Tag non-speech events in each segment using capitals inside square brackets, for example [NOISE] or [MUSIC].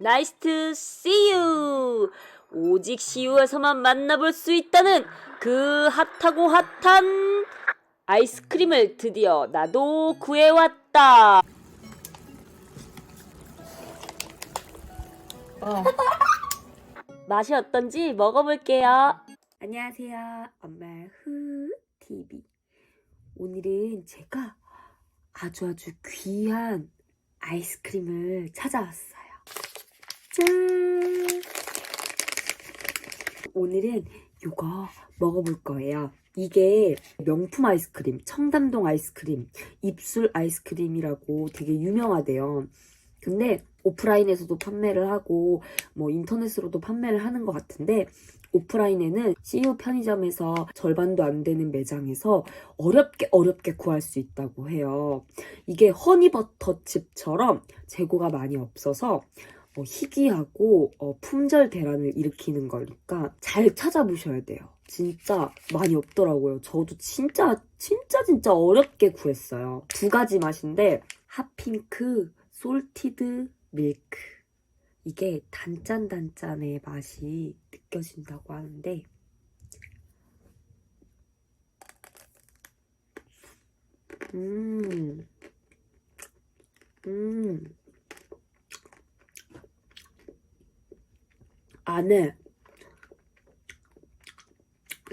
Nice to see you. 오직 CU에서만 만나볼 수 있다는 그 핫하고 핫한 아이스크림을 드디어 나도 구해왔다. [LAUGHS] 맛이 어떤지 먹어볼게요. 안녕하세요. 엄마 후 TV. 오늘은 제가 아주 아주 귀한 아이스크림을 찾아왔어요. 짠! 오늘은 이거 먹어볼 거예요. 이게 명품 아이스크림, 청담동 아이스크림, 입술 아이스크림이라고 되게 유명하대요. 근데 오프라인에서도 판매를 하고 뭐 인터넷으로도 판매를 하는 것 같은데 오프라인에는 CU 편의점에서 절반도 안 되는 매장에서 어렵게 어렵게 구할 수 있다고 해요. 이게 허니버터칩처럼 재고가 많이 없어서 어, 희귀하고 어, 품절 대란을 일으키는 거니까 잘 찾아보셔야 돼요. 진짜 많이 없더라고요. 저도 진짜 진짜 진짜 어렵게 구했어요. 두 가지 맛인데 핫핑크, 솔티드 밀크. 이게 단짠단짠의 맛이 느껴진다고 하는데 음, 음, 안에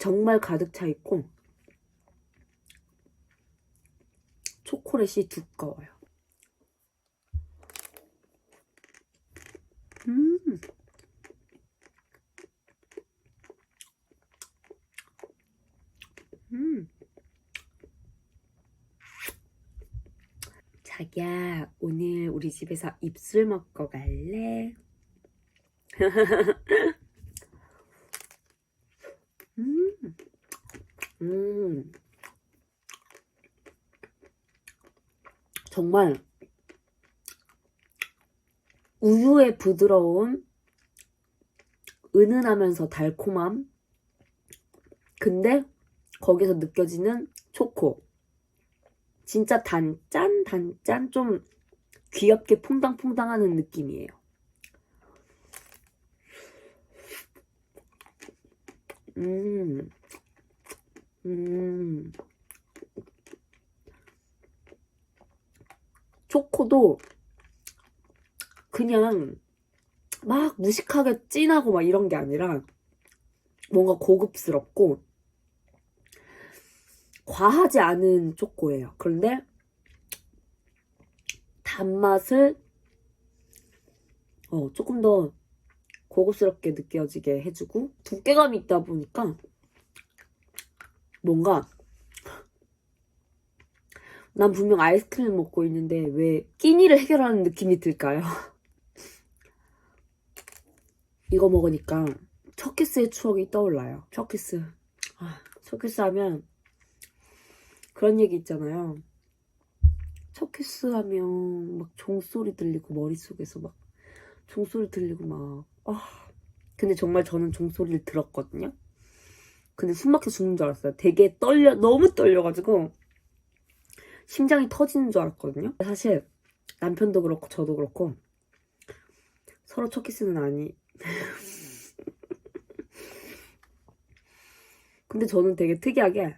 정말 가득 차 있고 초콜릿이 두꺼워요. 음. 음. 자기야, 오늘 우리 집에서 입술 먹고 갈래? [LAUGHS] 음. 음. 정말 우유의 부드러움, 은은하면서 달콤함, 근데 거기서 느껴지는 초코. 진짜 단짠, 단짠, 좀 귀엽게 퐁당퐁당하는 느낌이에요. 음, 음. 초코도 그냥 막 무식하게 진하고 막 이런 게 아니라 뭔가 고급스럽고 과하지 않은 초코예요. 그런데 단맛을 어, 조금 더 고급스럽게 느껴지게 해주고 두께감이 있다 보니까 뭔가 난 분명 아이스크림을 먹고 있는데 왜 끼니를 해결하는 느낌이 들까요? [LAUGHS] 이거 먹으니까 첫 키스의 추억이 떠올라요. 첫 키스. 아, 첫 키스 하면 그런 얘기 있잖아요. 첫 키스 하면 막 종소리 들리고 머릿속에서 막 종소리 들리고 막 아. 근데 정말 저는 종소리를 들었거든요. 근데 숨 막혀 죽는 줄 알았어요. 되게 떨려 너무 떨려가지고 심장이 터지는 줄 알았거든요. 사실 남편도 그렇고 저도 그렇고 서로 첫 키스는 아니. [LAUGHS] 근데 저는 되게 특이하게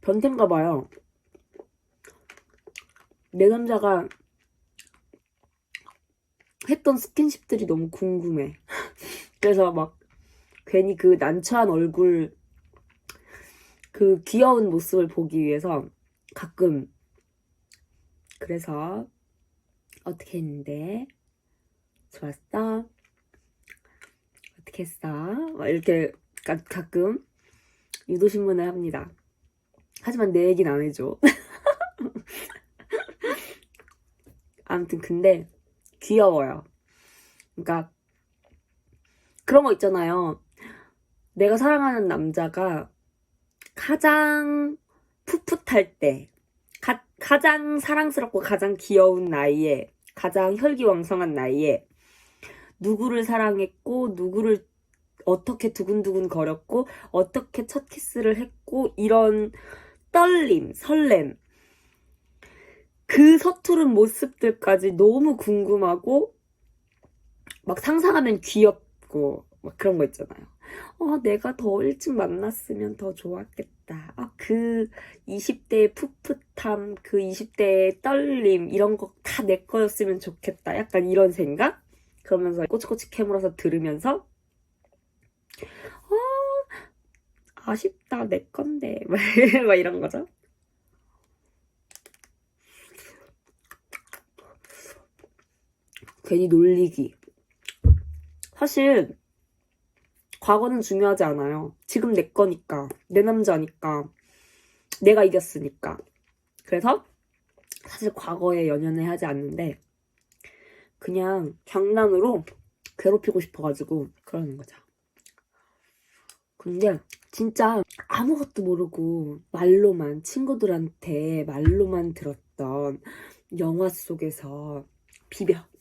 변태인가 봐요. 내 남자가 했던 스킨십들이 너무 궁금해. [LAUGHS] 그래서 막 괜히 그 난처한 얼굴 그 귀여운 모습을 보기 위해서 가끔 그래서 어떻게 했는데? 좋았어? 어떻게 했어? 막 이렇게 가, 가끔 유도신문을 합니다. 하지만 내 얘기는 안 해줘. [LAUGHS] 아무튼 근데 귀여워요 그러니까 그런 거 있잖아요 내가 사랑하는 남자가 가장 풋풋할 때, 가, 가장 사랑스럽고 가장 귀여운 나이에, 가장 혈기왕성한 나이에, 누구를 사랑했고, 누구를 어떻게 두근두근 거렸고, 어떻게 첫 키스를 했고, 이런 떨림, 설렘. 그 서투른 모습들까지 너무 궁금하고 막 상상하면 귀엽고 막 그런 거 있잖아요. 어, 내가 더 일찍 만났으면 더 좋았겠다. 아, 그 20대의 풋풋함, 그 20대의 떨림, 이런 거 다 내 거였으면 좋겠다. 약간 이런 생각? 그러면서 꼬치꼬치 캐물어서 들으면서, 어, 아쉽다. 내 건데. [LAUGHS] 막 이런 거죠. 괜히 놀리기. 사실, 과거는 중요하지 않아요. 지금 내 거니까. 내 남자니까. 내가 이겼으니까. 그래서 사실 과거에 연연을 하지 않는데 그냥 장난으로 괴롭히고 싶어가지고 그러는 거죠. 근데 진짜 아무것도 모르고 말로만 친구들한테 말로만 들었던 영화 속에서 비벼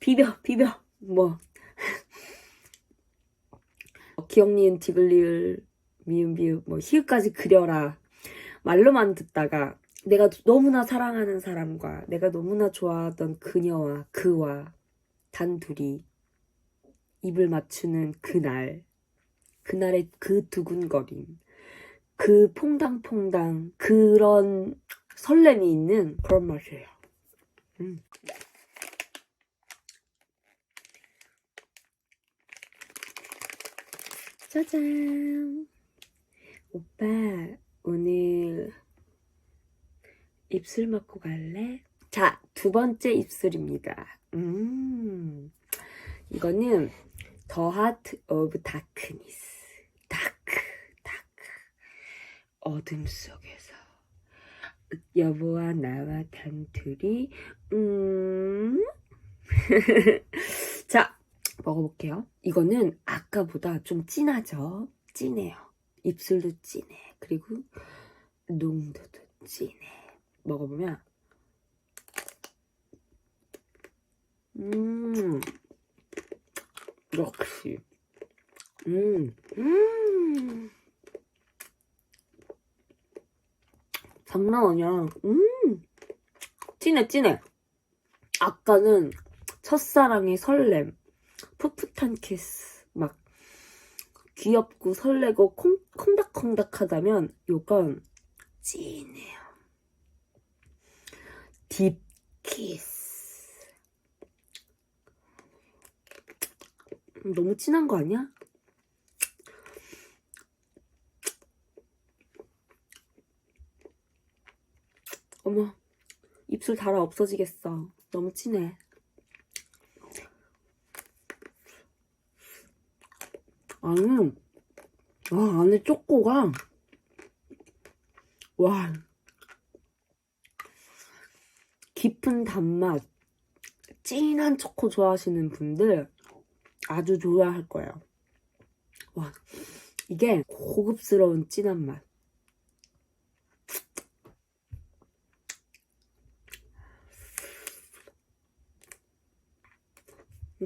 비벼 비벼 뭐 기억 니은 디글리을 미음 비읍 뭐 히읗까지 그려라 말로만 듣다가 내가 너무나 사랑하는 사람과 내가 너무나 좋아하던 그녀와 그와 단둘이 입을 맞추는 그날 그날의 그 두근거림 그 퐁당퐁당 그런 설렘이 있는 그런 맛이에요. 음. 짜잔. 오빠, 오늘 입술 먹고 갈래? 자, 두 번째 입술입니다. 음, 이거는 The Heart of Darkness. 다크, 다크. 어둠 속에서 여보와 나와 단둘이, 음. [LAUGHS] 자, 먹어볼게요. 이거는 아까보다 좀 진하죠? 진해요. 입술도 진해. 그리고 농도도 진해. 먹어보면 음 역시 음, 음 장난 아니야 음 진해 진해 아까는 첫사랑의 설렘 풋풋한 키스. 막 귀엽고 설레고 콩, 콩닥콩닥하다면 요건 찐해요. 딥 키스. 음, 너무 진한 거 아니야? 어머 입술 달아 없어지겠어. 너무 진해 아니 아 안에 초코가 와 깊은 단맛, 진한 초코 좋아하시는 분들 아주 좋아할 거예요. 와, 이게 고급스러운 진한 맛.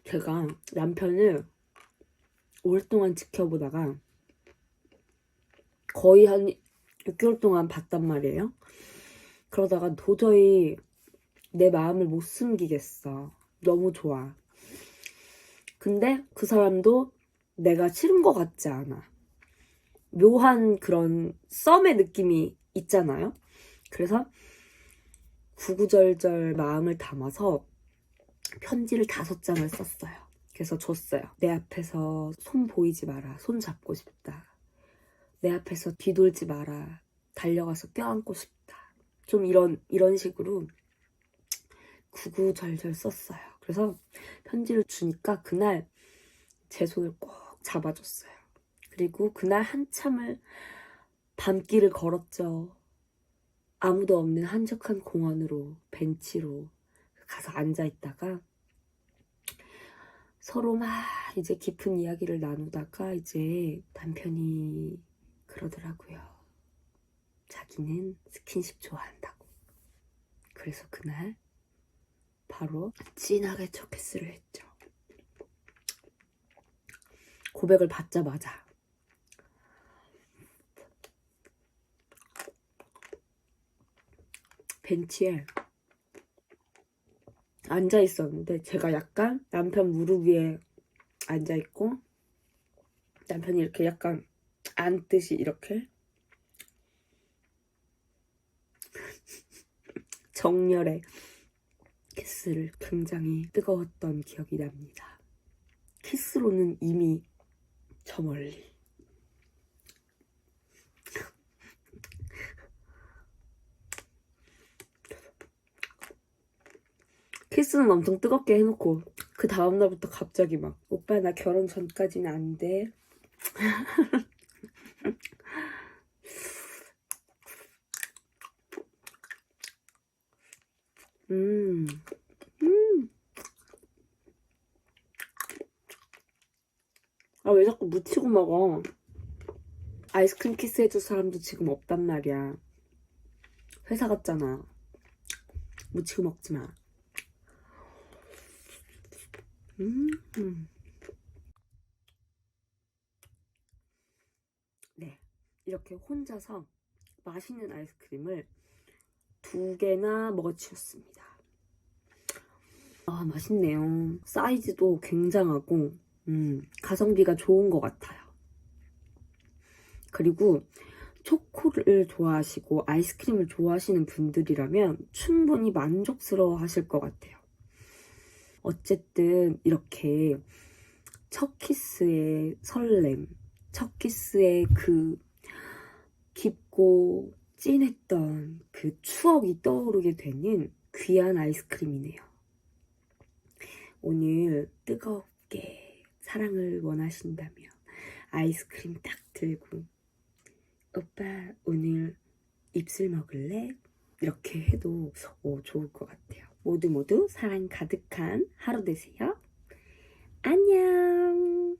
제가 남편을 오랫동안 지켜보다가 거의 한 6개월 동안 봤단 말이에요. 그러다가 도저히 내 마음을 못 숨기겠어. 너무 좋아. 근데 그 사람도 내가 싫은 것 같지 않아. 묘한 그런 썸의 느낌이 있잖아요. 그래서 구구절절 마음을 담아서 편지를 다섯 장을 썼어요. 그래서 줬어요. 내 앞에서 손 보이지 마라. 손 잡고 싶다. 내 앞에서 뒤돌지 마라. 달려가서 껴안고 싶다. 좀 이런 이런 식으로 구구절절 썼어요. 그래서 편지를 주니까 그날 제 손을 꼭 잡아줬어요. 그리고 그날 한참을 밤길을 걸었죠. 아무도 없는 한적한 공원으로 벤치로 가서 앉아 있다가 서로 막 이제 깊은 이야기를 나누다가 이제 남편이 그러더라고요. 자기는 스킨십 좋아한다고. 그래서 그날 바로 진하게 초키스를 했죠. 고백을 받자마자 벤치에 앉아 있었는데 제가 약간 남편 무릎 위에 앉아 있고 남편이 이렇게 약간 앉듯이 이렇게 [LAUGHS] 정렬의 키스를 굉장히 뜨거웠던 기억이 납니다. 키스로는 이미 저 멀리. 키스는 엄청 뜨겁게 해놓고 그 다음날부터 갑자기 막 오빠 나 결혼 전까지는 안 돼. [LAUGHS] 음. 음. 아, 왜 자꾸 묻히고 먹어? 아이스크림 키스 해줄 사람도 지금 없단 말이야. 회사 갔잖아. 묻히고 먹지 마. 음. 네. 이렇게 혼자서 맛있는 아이스크림을 두 개나 먹어치웠습니다. 아, 맛있네요. 사이즈도 굉장하고, 음, 가성비가 좋은 것 같아요. 그리고 초코를 좋아하시고 아이스크림을 좋아하시는 분들이라면 충분히 만족스러워 하실 것 같아요. 어쨌든 이렇게 첫 키스의 설렘, 첫 키스의 그 깊고 찐했던 그 추억이 떠오르게 되는 귀한 아이스크림이네요. 오늘 뜨겁게 사랑을 원하신다면 아이스크림 딱 들고 오빠 오늘 입술 먹을래? 이렇게 해도 어, 좋을 것 같아요. 모두 모두 사랑 가득한 하루 되세요. 안녕!